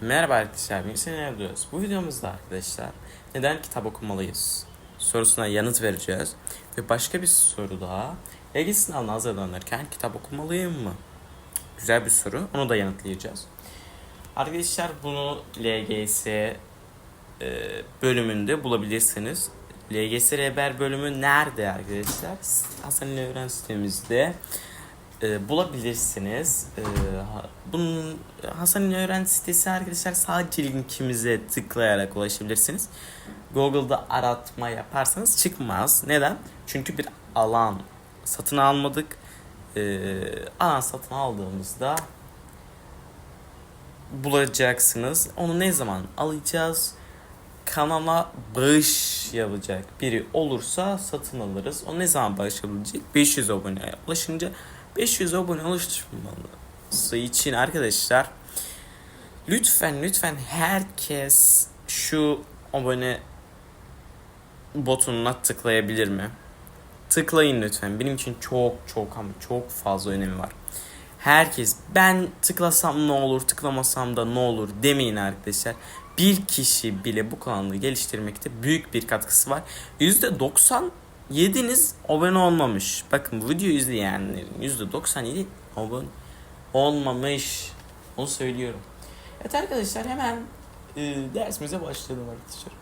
Merhaba arkadaşlar, ben Hüseyin Erdoğuz. Bu videomuzda arkadaşlar neden kitap okumalıyız sorusuna yanıt vereceğiz. Ve başka bir soru daha. LGS sınavına hazırlanırken kitap okumalıyım mı? Güzel bir soru, onu da yanıtlayacağız. Arkadaşlar bunu LGS e, bölümünde bulabilirsiniz. LGS Rehber bölümü nerede arkadaşlar? Hasan Öğren sitemizde e, bulabilirsiniz. E, bunun Hasan İl Öğren sitesi arkadaşlar sadece linkimize tıklayarak ulaşabilirsiniz. Google'da aratma yaparsanız çıkmaz. Neden? Çünkü bir alan satın almadık. E, alan satın aldığımızda bulacaksınız. Onu ne zaman alacağız? Kanala bağış yapacak biri olursa satın alırız. O ne zaman bağış yapabilecek? 500 aboneye ulaşınca 500 abone oluşturması için arkadaşlar lütfen lütfen herkes şu abone butonuna tıklayabilir mi? Tıklayın lütfen. Benim için çok çok ama çok fazla önemi var. Herkes ben tıklasam ne olur tıklamasam da ne olur demeyin arkadaşlar. Bir kişi bile bu kanalı geliştirmekte büyük bir katkısı var. %97'niz abone olmamış. Bakın bu videoyu izleyenlerin %97 abone olmamış. Onu söylüyorum. Evet arkadaşlar hemen e, dersimize başlayalım arkadaşlar.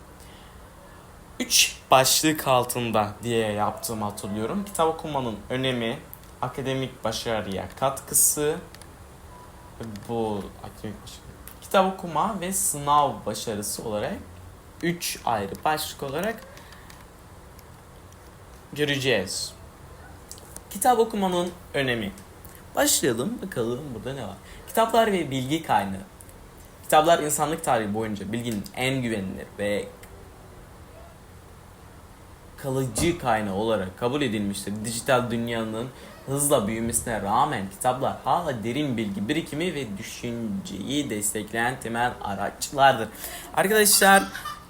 3 başlık altında diye yaptığımı hatırlıyorum. Kitap okumanın önemi, akademik başarıya katkısı, bu akademik başarı, kitap okuma ve sınav başarısı olarak 3 ayrı başlık olarak göreceğiz. Kitap okumanın önemi. Başlayalım bakalım burada ne var. Kitaplar ve bilgi kaynağı. Kitaplar insanlık tarihi boyunca bilginin en güvenilir ve kalıcı kaynağı olarak kabul edilmiştir. Dijital dünyanın hızla büyümesine rağmen kitaplar hala derin bilgi birikimi ve düşünceyi destekleyen temel araçlardır. Arkadaşlar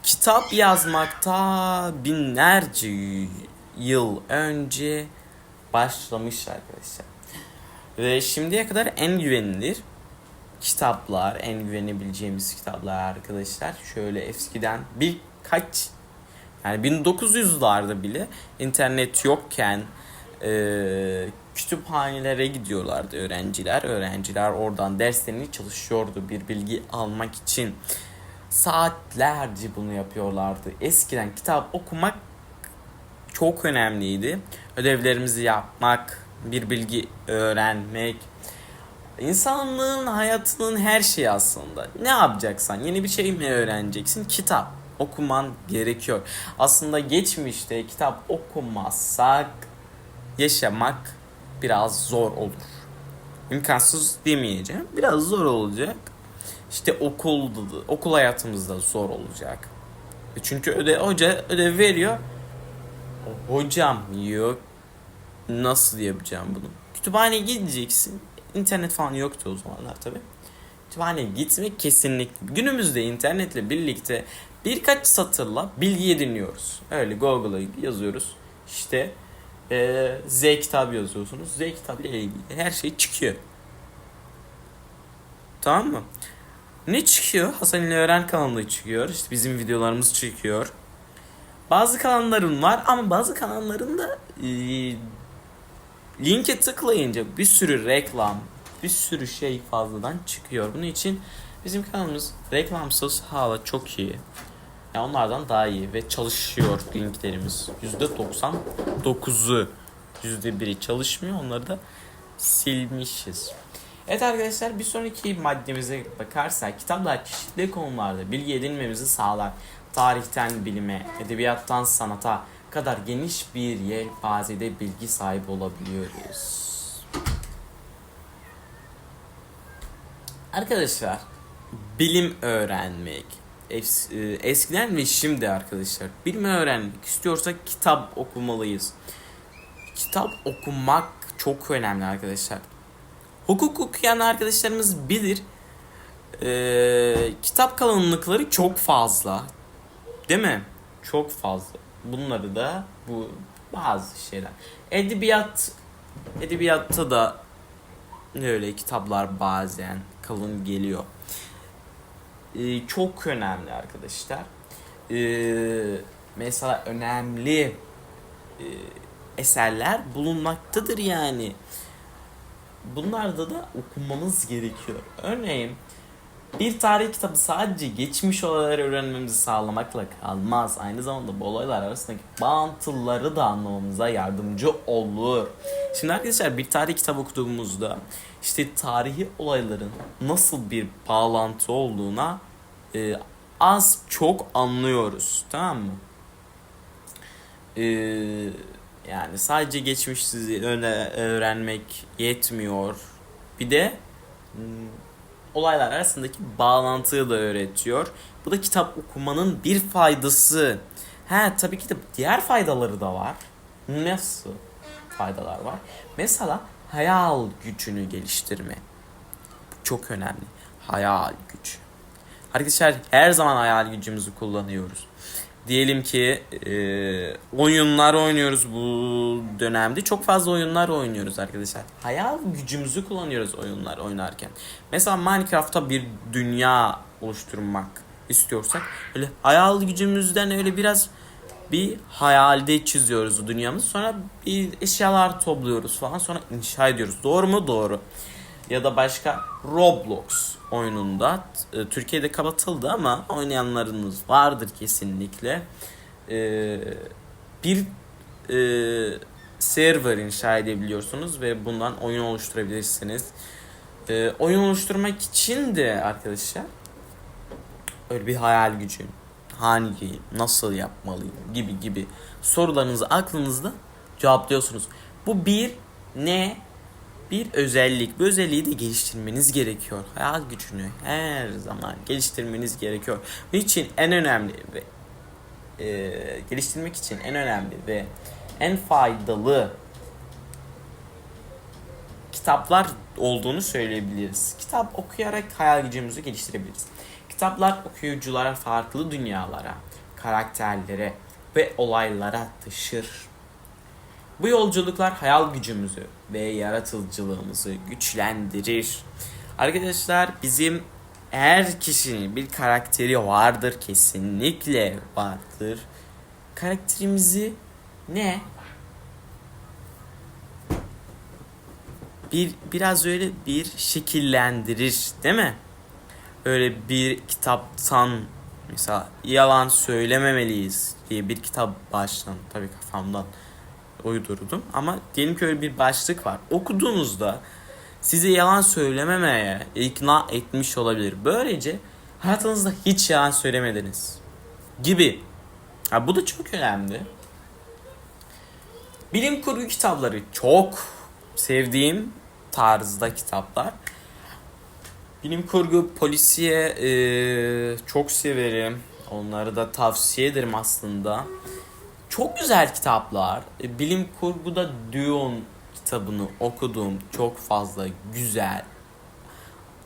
kitap yazmakta binlerce yıl önce başlamış arkadaşlar. Ve şimdiye kadar en güvenilir kitaplar, en güvenebileceğimiz kitaplar arkadaşlar. Şöyle eskiden birkaç yani 1900'larda bile internet yokken e, kütüphanelere gidiyorlardı öğrenciler. Öğrenciler oradan derslerini çalışıyordu bir bilgi almak için. Saatlerce bunu yapıyorlardı. Eskiden kitap okumak çok önemliydi. Ödevlerimizi yapmak, bir bilgi öğrenmek, İnsanlığın hayatının her şeyi aslında. Ne yapacaksan, yeni bir şey mi öğreneceksin? Kitap okuman gerekiyor. Aslında geçmişte kitap okumazsak yaşamak biraz zor olur. İmkansız demeyeceğim. Biraz zor olacak. İşte okul okul hayatımızda zor olacak. Çünkü öde hoca ödev veriyor. Hocam yok. Nasıl yapacağım bunu? Kütüphaneye gideceksin. İnternet falan yoktu o zamanlar tabi. Kütüphaneye gitmek kesinlikle. Günümüzde internetle birlikte birkaç satırla bilgi ediniyoruz. Öyle Google'a yazıyoruz. İşte e, Z kitabı yazıyorsunuz. Z kitabı ile ilgili her şey çıkıyor. Tamam mı? Ne çıkıyor? Hasan ile Öğren kanalı çıkıyor. İşte bizim videolarımız çıkıyor. Bazı kanalların var ama bazı kanalların da e, linke tıklayınca bir sürü reklam, bir sürü şey fazladan çıkıyor. Bunun için bizim kanalımız reklamsız hala çok iyi. Yani onlardan daha iyi ve çalışıyor linklerimiz. %99'u %1'i çalışmıyor. Onları da silmişiz. Evet arkadaşlar bir sonraki maddemize bakarsak kitaplar çeşitli konularda bilgi edinmemizi sağlar. Tarihten bilime, edebiyattan sanata kadar geniş bir yelpazede bilgi sahibi olabiliyoruz. Arkadaşlar bilim öğrenmek e, eskiden ve şimdi arkadaşlar bilim öğrenmek istiyorsak kitap okumalıyız. Kitap okumak çok önemli arkadaşlar. Hukuk okuyan arkadaşlarımız bilir. Ee, kitap kalınlıkları çok fazla. Değil mi? Çok fazla. Bunları da bu bazı şeyler. Edebiyat edebiyatta da öyle kitaplar bazen kalın geliyor. e, çok önemli arkadaşlar. E, mesela önemli e, eserler bulunmaktadır yani. Bunlarda da okumamız gerekiyor. Örneğin bir tarih kitabı sadece geçmiş olayları öğrenmemizi sağlamakla kalmaz. Aynı zamanda bu olaylar arasındaki bağıntıları da anlamamıza yardımcı olur. Şimdi arkadaşlar bir tarih kitabı okuduğumuzda işte tarihi olayların nasıl bir bağlantı olduğuna e, az çok anlıyoruz. Tamam mı? E, yani sadece geçmiş sizi öne öğrenmek yetmiyor. Bir de hmm, olaylar arasındaki bağlantıyı da öğretiyor. Bu da kitap okumanın bir faydası. He tabii ki de diğer faydaları da var. Nasıl faydalar var? Mesela hayal gücünü geliştirme. Bu çok önemli. Hayal gücü. Arkadaşlar her zaman hayal gücümüzü kullanıyoruz. Diyelim ki e, oyunlar oynuyoruz bu dönemde. Çok fazla oyunlar oynuyoruz arkadaşlar. Hayal gücümüzü kullanıyoruz oyunlar oynarken. Mesela Minecraft'ta bir dünya oluşturmak istiyorsak öyle hayal gücümüzden öyle biraz bir hayalde çiziyoruz o dünyamızı. Sonra bir eşyalar topluyoruz falan. Sonra inşa ediyoruz. Doğru mu? Doğru. Ya da başka Roblox oyununda e, Türkiye'de kapatıldı ama oynayanlarınız vardır kesinlikle. E, bir e, server inşa edebiliyorsunuz ve bundan oyun oluşturabilirsiniz. E, oyun oluşturmak için de arkadaşlar öyle bir hayal gücü hangi nasıl yapmalıyım gibi gibi sorularınızı aklınızda cevaplıyorsunuz. Bu bir ne bir özellik. Bu özelliği de geliştirmeniz gerekiyor. Hayal gücünü her zaman geliştirmeniz gerekiyor. Bu için en önemli ve e, geliştirmek için en önemli ve en faydalı kitaplar olduğunu söyleyebiliriz. Kitap okuyarak hayal gücümüzü geliştirebiliriz. Kitaplar okuyuculara farklı dünyalara, karakterlere ve olaylara taşır. Bu yolculuklar hayal gücümüzü ve yaratıcılığımızı güçlendirir. Arkadaşlar bizim her kişinin bir karakteri vardır kesinlikle vardır. Karakterimizi ne? Bir biraz öyle bir şekillendirir, değil mi? Öyle bir kitaptan mesela yalan söylememeliyiz diye bir kitap baştan tabii kafamdan uydurdum. Ama diyelim ki öyle bir başlık var. Okuduğunuzda size yalan söylememeye ikna etmiş olabilir. Böylece hayatınızda hiç yalan söylemediniz gibi. Ha, bu da çok önemli. Bilim kurgu kitapları çok sevdiğim tarzda kitaplar. Bilim kurgu, polisiye e, çok severim. Onları da tavsiye ederim aslında. Çok güzel kitaplar. E, Bilim kurguda Dune kitabını okudum. Çok fazla güzel.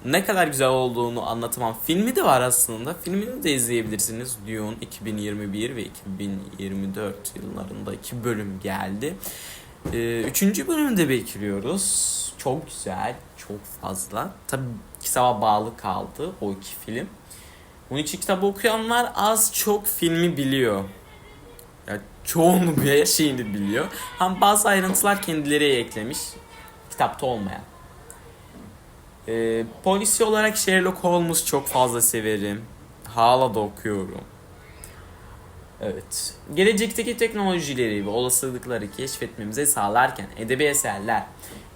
Ne kadar güzel olduğunu anlatamam. Filmi de var aslında. Filmini de izleyebilirsiniz. Dune 2021 ve 2024 yıllarında iki bölüm geldi. Ee, üçüncü bölümü de bekliyoruz. Çok güzel, çok fazla. Tabi kitaba bağlı kaldı o iki film. Bunun için kitabı okuyanlar az çok filmi biliyor. Ya çoğunluk her şeyini biliyor. Ama bazı ayrıntılar kendileri eklemiş. Kitapta olmayan. Ee, polisi olarak Sherlock Holmes çok fazla severim. Hala da okuyorum. Evet. Gelecekteki teknolojileri ve olasılıkları keşfetmemize sağlarken edebi eserler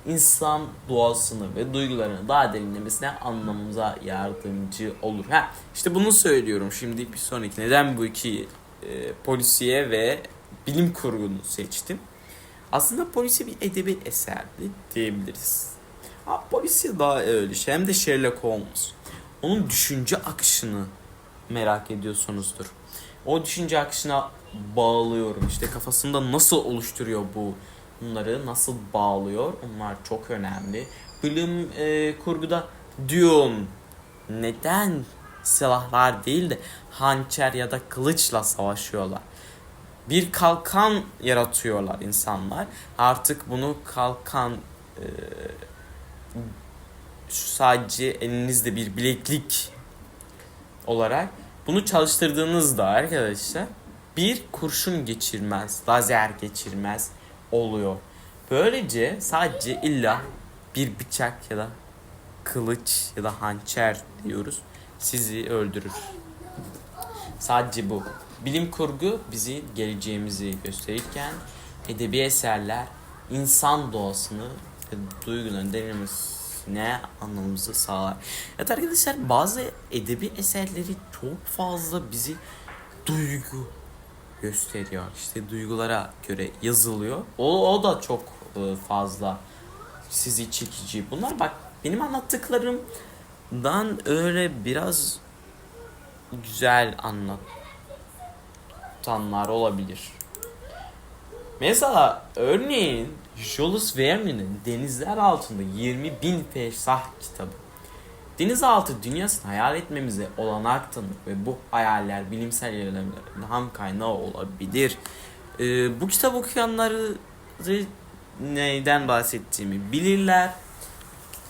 insan doğasını ve duygularını daha derinlemesine anlamamıza yardımcı olur. Ha, işte bunu söylüyorum şimdi bir sonraki. Neden bu iki e, polisiye ve bilim kurgunu seçtim? Aslında polisiye bir edebi eserdi diyebiliriz. Ha, polisiye daha öyle şey. Hem de Sherlock Holmes. Onun düşünce akışını merak ediyorsunuzdur. O düşünce akışına bağlıyorum. İşte kafasında nasıl oluşturuyor bu bunları nasıl bağlıyor? Onlar çok önemli. Bilim e, kurguda Dune neden silahlar değil de hançer ya da kılıçla savaşıyorlar? Bir kalkan yaratıyorlar insanlar. Artık bunu kalkan e, sadece elinizde bir bileklik olarak bunu çalıştırdığınızda arkadaşlar bir kurşun geçirmez, lazer geçirmez oluyor. Böylece sadece illa bir bıçak ya da kılıç ya da hançer diyoruz sizi öldürür. Sadece bu. Bilim kurgu bizi geleceğimizi gösterirken edebi eserler insan doğasını ve duyguların derinlemesine anlamamızı sağlar. Evet arkadaşlar bazı edebi eserleri çok fazla bizi duygu gösteriyor. İşte duygulara göre yazılıyor. O, o da çok e, fazla sizi çekici. Bunlar bak benim anlattıklarımdan öyle biraz güzel anlatanlar olabilir. Mesela örneğin Jules Verne'in Denizler Altında 20 bin Fersah kitabı. Denizaltı dünyasını hayal etmemize olanak tanır ve bu hayaller bilimsel ilerlemelerin ham kaynağı olabilir. Ee, bu kitap okuyanları neyden bahsettiğimi bilirler.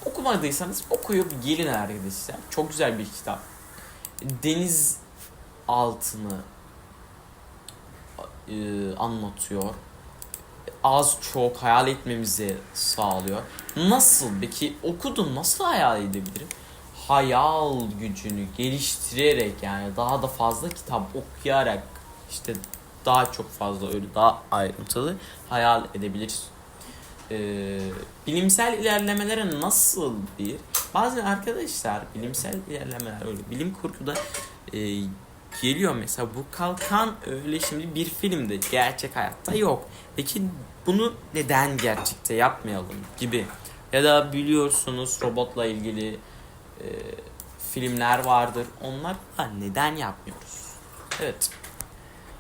Okumadıysanız okuyup gelin arkadaşlar. Çok güzel bir kitap. Deniz altını e, anlatıyor. Az çok hayal etmemizi sağlıyor. Nasıl peki okudun nasıl hayal edebilirim? Hayal gücünü geliştirerek yani daha da fazla kitap okuyarak işte daha çok fazla öyle daha ayrıntılı hayal edebiliriz. Ee, bilimsel ilerlemelere nasıl bir bazen arkadaşlar bilimsel ilerlemeler öyle bilim kurguda e, geliyor mesela bu kalkan öyle şimdi bir filmde gerçek hayatta yok. Peki bunu neden gerçekte yapmayalım gibi ya da biliyorsunuz robotla ilgili e, filmler vardır. Onlar da neden yapmıyoruz? Evet.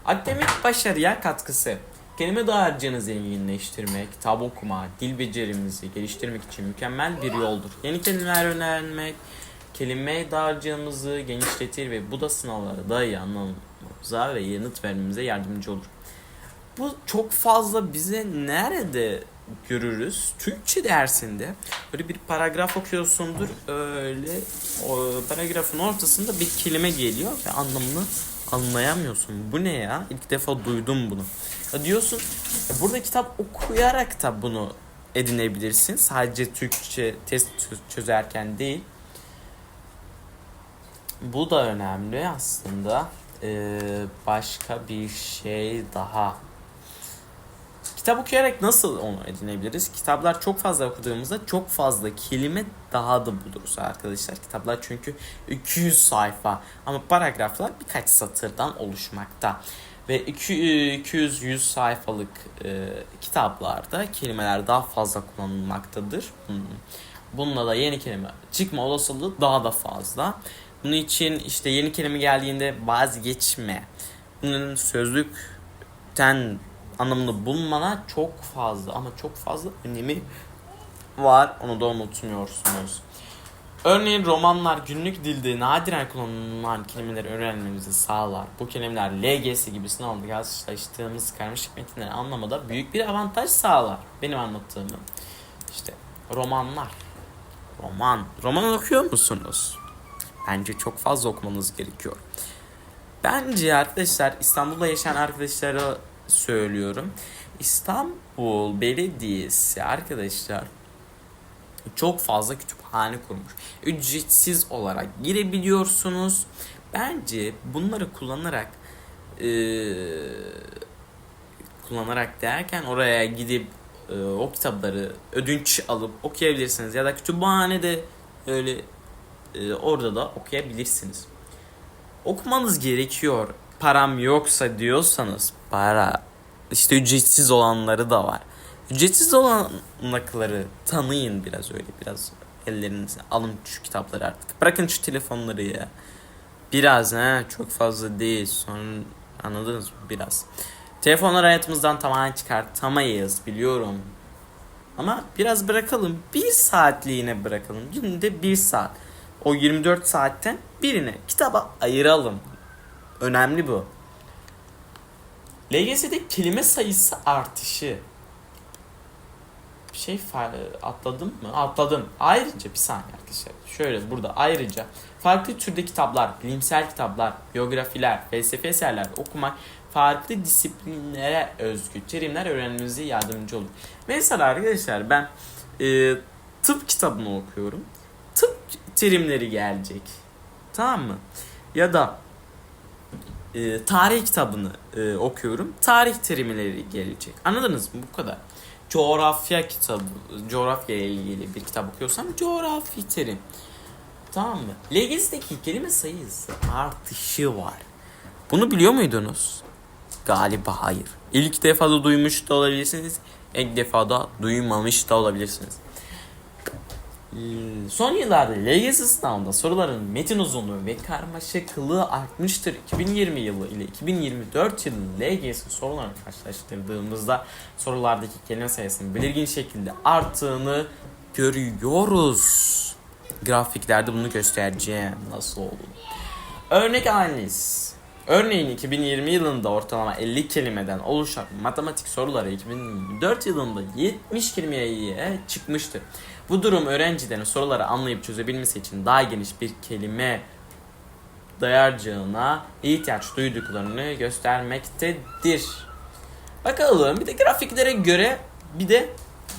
Akademik başarıya katkısı. Kelime dağarcığını zenginleştirmek, kitap okuma, dil becerimizi geliştirmek için mükemmel bir yoldur. Yeni kelimeler öğrenmek, kelime dağarcığımızı genişletir ve bu da sınavlarda daha iyi anlamamıza ve yanıt vermemize yardımcı olur. Bu çok fazla bize nerede görürüz? Türkçe dersinde böyle bir paragraf okuyorsundur öyle o paragrafın ortasında bir kelime geliyor ve anlamını anlayamıyorsun. Bu ne ya? İlk defa duydum bunu. Ya diyorsun burada kitap okuyarak da bunu edinebilirsin. Sadece Türkçe test çözerken değil. Bu da önemli aslında. Ee, başka bir şey daha. Kitap okuyarak nasıl onu edinebiliriz? Kitaplar çok fazla okuduğumuzda çok fazla kelime daha da buluruz arkadaşlar. Kitaplar çünkü 200 sayfa ama paragraflar birkaç satırdan oluşmakta. Ve 200-100 sayfalık e, kitaplarda kelimeler daha fazla kullanılmaktadır. Hmm. Bununla da yeni kelime çıkma olasılığı daha da fazla. Bunun için işte yeni kelime geldiğinde vazgeçme. Bunun sözlükten anlamını bulmana çok fazla ama çok fazla önemi var. Onu da unutmuyorsunuz. Örneğin romanlar günlük dilde nadiren kullanılan kelimeleri öğrenmemizi sağlar. Bu kelimeler LGS gibi sınavda karşılaştığımız karmaşık metinleri anlamada büyük bir avantaj sağlar. Benim anlattığımı. İşte romanlar. Roman. Roman okuyor musunuz? Bence çok fazla okumanız gerekiyor. Bence arkadaşlar İstanbul'da yaşayan arkadaşlara söylüyorum. İstanbul Belediyesi arkadaşlar çok fazla kütüphane kurmuş. Ücretsiz olarak girebiliyorsunuz. Bence bunları kullanarak e, kullanarak derken oraya gidip e, o kitapları ödünç alıp okuyabilirsiniz ya da kütüphanede öyle e, orada da okuyabilirsiniz. Okumanız gerekiyor. Param yoksa diyorsanız para işte ücretsiz olanları da var. Ücretsiz olanakları tanıyın biraz öyle biraz ellerinize alın şu kitapları artık. Bırakın şu telefonları ya. Biraz ha çok fazla değil. Sonra anladınız mı? Biraz. Telefonları hayatımızdan tamamen çıkartamayız biliyorum. Ama biraz bırakalım. Bir saatliğine bırakalım. Günde bir saat. O 24 saatten birine kitaba ayıralım. Önemli bu. LGS'de kelime sayısı artışı. Bir şey atladım mı? Atladım. Ayrıca bir saniye arkadaşlar. Şöyle burada ayrıca Farklı türde kitaplar, bilimsel kitaplar, biyografiler, felsefe eserler okumak farklı disiplinlere özgü terimler öğrenmemize yardımcı olur. Mesela arkadaşlar ben e, tıp kitabını okuyorum. Tıp terimleri gelecek. Tamam mı? Ya da e, tarih kitabını e, okuyorum. Tarih terimleri gelecek. Anladınız mı? Bu kadar. Coğrafya kitabı, coğrafya ile ilgili bir kitap okuyorsam coğrafi terim. Tamam mı? LGS'deki kelime sayısı artışı var. Bunu biliyor muydunuz? Galiba hayır. İlk defa da duymuş da olabilirsiniz. İlk defa da duymamış da olabilirsiniz. Ee, Son yıllarda LGS sınavında soruların metin uzunluğu ve karmaşıklığı artmıştır. 2020 yılı ile 2024 yılının LGS sorularını karşılaştırdığımızda sorulardaki kelime sayısının belirgin şekilde arttığını görüyoruz. Grafiklerde bunu göstereceğim nasıl olduğunu. Örnek analiz. Örneğin 2020 yılında ortalama 50 kelimeden oluşan matematik soruları 2024 yılında 70 kelimeye çıkmıştır. Bu durum öğrencilerin soruları anlayıp çözebilmesi için daha geniş bir kelime dayarcığına ihtiyaç duyduklarını göstermektedir. Bakalım bir de grafiklere göre bir de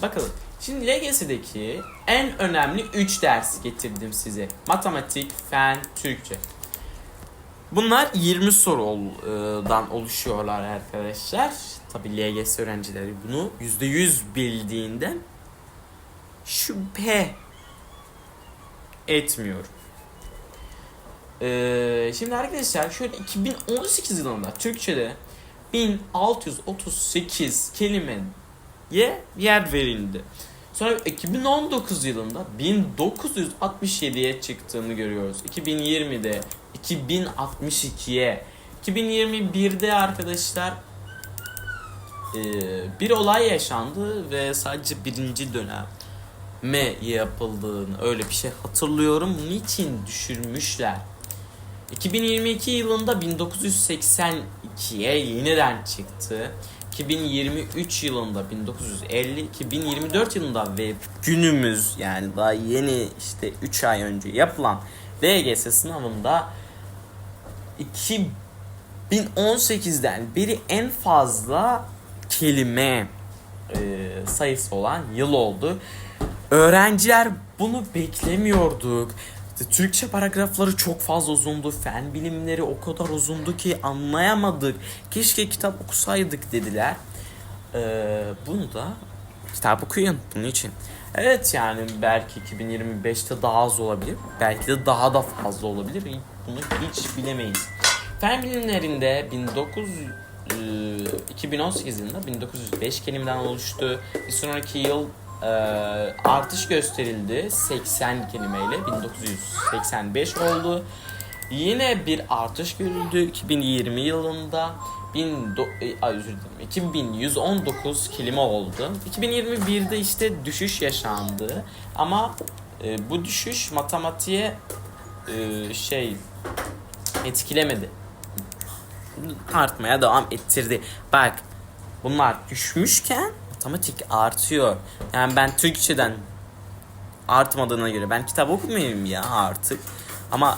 bakalım. Şimdi LGS'deki en önemli 3 ders getirdim size. Matematik, fen, Türkçe. Bunlar 20 sorudan oluşuyorlar arkadaşlar. Tabi LGS öğrencileri bunu %100 bildiğinden şüphe etmiyorum. Ee, şimdi arkadaşlar şöyle 2018 yılında Türkçe'de 1638 kelimeye yer verildi. Sonra 2019 yılında 1967'ye çıktığını görüyoruz. 2020'de 2062'ye 2021'de arkadaşlar e, bir olay yaşandı ve sadece birinci dönem me yapıldığını öyle bir şey hatırlıyorum. Niçin düşürmüşler? 2022 yılında 1982'ye yeniden çıktı. 2023 yılında 1950, 2024 yılında ve günümüz yani daha yeni işte 3 ay önce yapılan LGS sınavında 2018'den beri en fazla kelime e, sayısı olan yıl oldu. Öğrenciler bunu beklemiyorduk. Türkçe paragrafları çok fazla uzundu. Fen bilimleri o kadar uzundu ki anlayamadık. Keşke kitap okusaydık dediler. Ee, bunu da kitap okuyun bunun için. Evet yani belki 2025'te daha az olabilir. Belki de daha da fazla olabilir. Bunu hiç bilemeyiz. Fen bilimlerinde 19 e, 2018 yılında 1905 kelimeden oluştu. Bir sonraki yıl e, artış gösterildi 80 kelimeyle 1985 oldu. Yine bir artış görüldü 2020 yılında 1000 do, e, ay özür dilerim 2119 kelime oldu. 2021'de işte düşüş yaşandı ama e, bu düşüş matematiğe e, şey etkilemedi. Artmaya devam ettirdi. Bak bunlar düşmüşken matematik artıyor. Yani ben Türkçeden artmadığına göre ben kitap okumayayım ya artık. Ama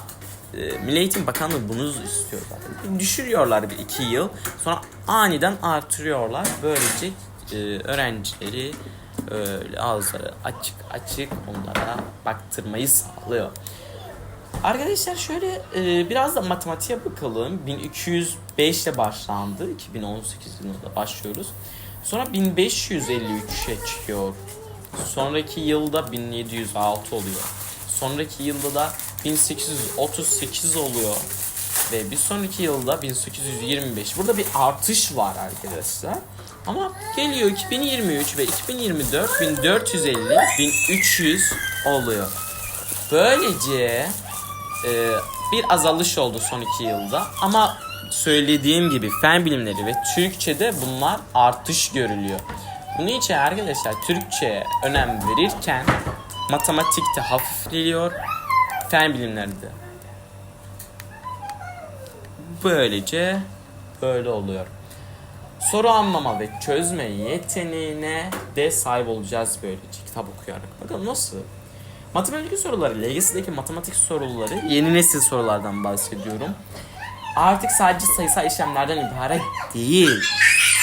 e, Milli Eğitim Bakanlığı bunu istiyor zaten. Düşürüyorlar bir iki yıl. Sonra aniden artırıyorlar. Böylece e, öğrencileri öyle ağızları açık açık onlara baktırmayı sağlıyor. Arkadaşlar şöyle e, biraz da matematiğe bakalım. 1205 ile başlandı. 2018 yılında başlıyoruz. Sonra 1553'e çıkıyor. Sonraki yılda 1706 oluyor. Sonraki yılda da 1838 oluyor. Ve bir sonraki yılda 1825. Burada bir artış var arkadaşlar. Ama geliyor 2023 ve 2024 1450 1300 oluyor. Böylece e, bir azalış oldu son iki yılda. Ama söylediğim gibi fen bilimleri ve Türkçe'de bunlar artış görülüyor. Bunun için arkadaşlar Türkçe'ye önem verirken matematikte hafifliyor, fen bilimlerinde. Böylece böyle oluyor. Soru anlama ve çözme yeteneğine de sahip olacağız böylece kitap okuyarak. Bakalım nasıl? Matematik soruları, LGS'deki matematik soruları yeni nesil sorulardan bahsediyorum. Artık sadece sayısal işlemlerden ibaret değil.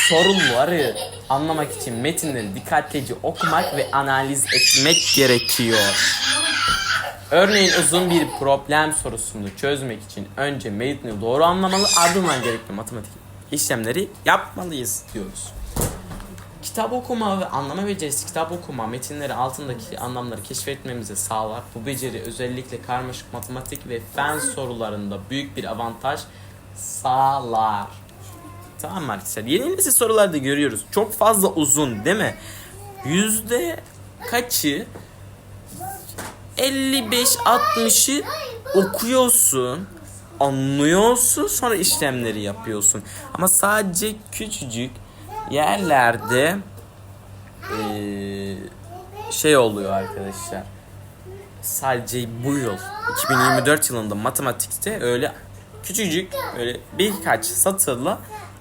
Soruları anlamak için metinleri dikkatlice okumak ve analiz etmek gerekiyor. Örneğin uzun bir problem sorusunu çözmek için önce metni doğru anlamalı ardından gerekli matematik işlemleri yapmalıyız diyoruz. Kitap okuma ve anlama becerisi kitap okuma metinleri altındaki anlamları keşfetmemize sağlar. Bu beceri özellikle karmaşık matematik ve fen sorularında büyük bir avantaj sağlar. Tamam mı arkadaşlar? Yeni nesil sorularda görüyoruz. Çok fazla uzun değil mi? Yüzde kaçı 55-60'ı okuyorsun, anlıyorsun, sonra işlemleri yapıyorsun. Ama sadece küçücük yerlerde eee, şey oluyor arkadaşlar. Sadece bu yıl 2024 yılında matematikte öyle küçücük öyle birkaç satırla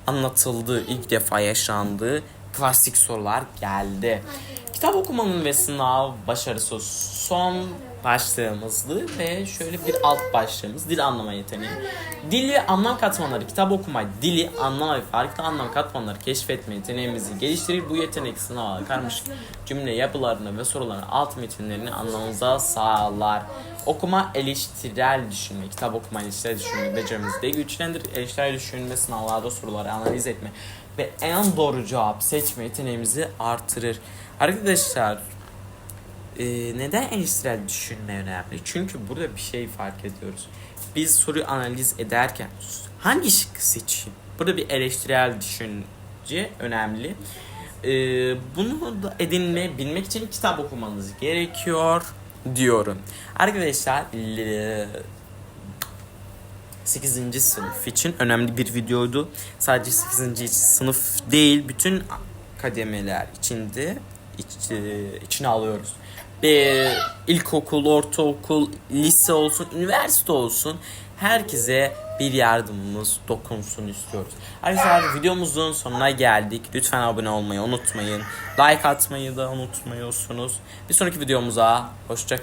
anlatıldığı ilk defa yaşandığı klasik sorular geldi. Kitap okumanın ve sınav başarısı son başlığımızdı ve şöyle bir alt başlığımız dil anlama yeteneği. Dil ve anlam katmanları, kitap okuma, dili anlama ve farklı anlam katmanları keşfetme yeteneğimizi geliştirir. Bu yetenek sınava karmaşık cümle yapılarını ve soruların alt metinlerini anlamamıza sağlar. Okuma eleştirel düşünme, kitap okuma eleştirel düşünme becerimizi de güçlendirir. Eleştirel düşünme sınavlarda soruları analiz etme ve en doğru cevap seçme yeteneğimizi artırır. Arkadaşlar e, neden eleştirel düşünme önemli? Çünkü burada bir şey fark ediyoruz. Biz soruyu analiz ederken hangi şıkkı seçeyim? Burada bir eleştirel düşünce önemli. E, bunu da edinmeyebilmek için kitap okumanız gerekiyor diyorum. Arkadaşlar e, 8. sınıf için önemli bir videoydu. Sadece 8. sınıf değil, bütün kademeler içinde iç, e, içine alıyoruz. Bir ilkokul, ortaokul, lise olsun, üniversite olsun herkese bir yardımımız dokunsun istiyoruz. Arkadaşlar videomuzun sonuna geldik. Lütfen abone olmayı unutmayın. Like atmayı da unutmuyorsunuz. Bir sonraki videomuza hoşça